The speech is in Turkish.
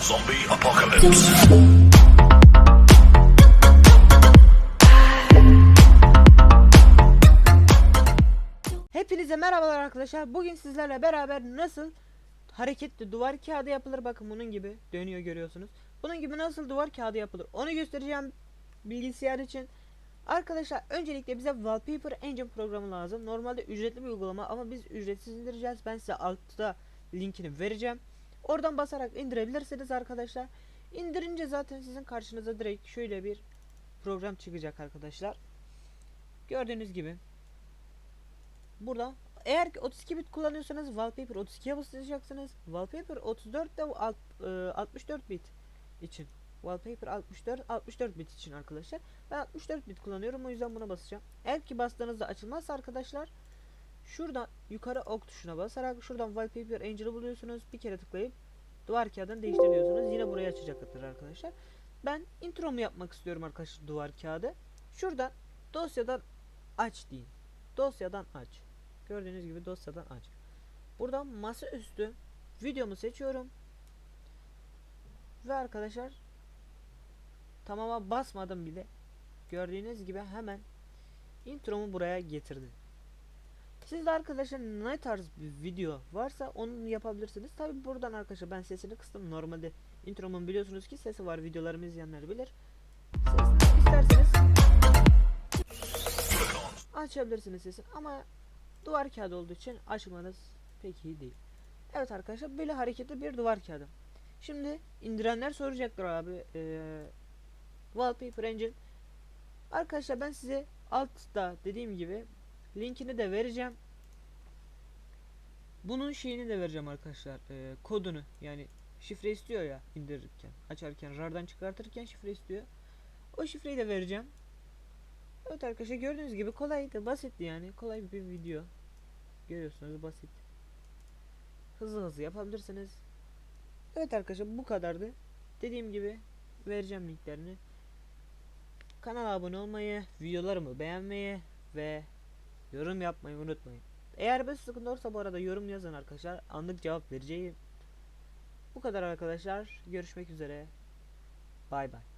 Zombie apocalypse. Hepinize merhabalar arkadaşlar. Bugün sizlerle beraber nasıl hareketli duvar kağıdı yapılır bakın bunun gibi dönüyor görüyorsunuz. Bunun gibi nasıl duvar kağıdı yapılır onu göstereceğim bilgisayar için. Arkadaşlar öncelikle bize Wallpaper Engine programı lazım. Normalde ücretli bir uygulama ama biz ücretsiz indireceğiz. Ben size altta linkini vereceğim. Oradan basarak indirebilirsiniz arkadaşlar. İndirince zaten sizin karşınıza direkt şöyle bir program çıkacak arkadaşlar. Gördüğünüz gibi Burada eğer ki 32 bit kullanıyorsanız wallpaper 32'ye basacaksınız. Wallpaper 34 de alt, e, 64 bit için. Wallpaper 64 64 bit için arkadaşlar. Ben 64 bit kullanıyorum o yüzden buna basacağım. Eğer ki bastığınızda açılmazsa arkadaşlar şuradan yukarı ok tuşuna basarak şuradan wallpaper angel'ı buluyorsunuz. Bir kere tıklayıp duvar kağıdını değiştiriyorsunuz. Yine buraya açacaktır arkadaşlar. Ben intromu yapmak istiyorum arkadaşlar duvar kağıdı. Şuradan dosyadan aç deyin. Dosyadan aç. Gördüğünüz gibi dosyadan aç. Buradan masaüstü videomu seçiyorum. Ve arkadaşlar tamama basmadım bile. Gördüğünüz gibi hemen intromu buraya getirdi. Siz de arkadaşlar ne tarz bir video varsa onu yapabilirsiniz. Tabi buradan arkadaşlar ben sesini kıstım. Normalde intromun biliyorsunuz ki sesi var. Videolarımı izleyenler bilir. Sesini isterseniz açabilirsiniz sesini ama duvar kağıdı olduğu için açmanız pek iyi değil. Evet arkadaşlar böyle hareketli bir duvar kağıdı. Şimdi indirenler soracaktır abi. Ee, Wallpaper Engine. Arkadaşlar ben size altta dediğim gibi linkini de vereceğim. Bunun şeyini de vereceğim arkadaşlar. ee, kodunu yani şifre istiyor ya indirirken, açarken, RAR'dan çıkartırken şifre istiyor. O şifreyi de vereceğim. Evet arkadaşlar gördüğünüz gibi kolaydı, basitti yani. Kolay bir video. Görüyorsunuz basit. Hızlı hızlı yapabilirsiniz. Evet arkadaşlar bu kadardı. Dediğim gibi vereceğim linklerini. Kanala abone olmayı, videolarımı beğenmeyi ve yorum yapmayı unutmayın. Eğer bir sıkıntı olursa bu arada yorum yazın arkadaşlar. Anlık cevap vereceğim. Bu kadar arkadaşlar. Görüşmek üzere. Bay bay.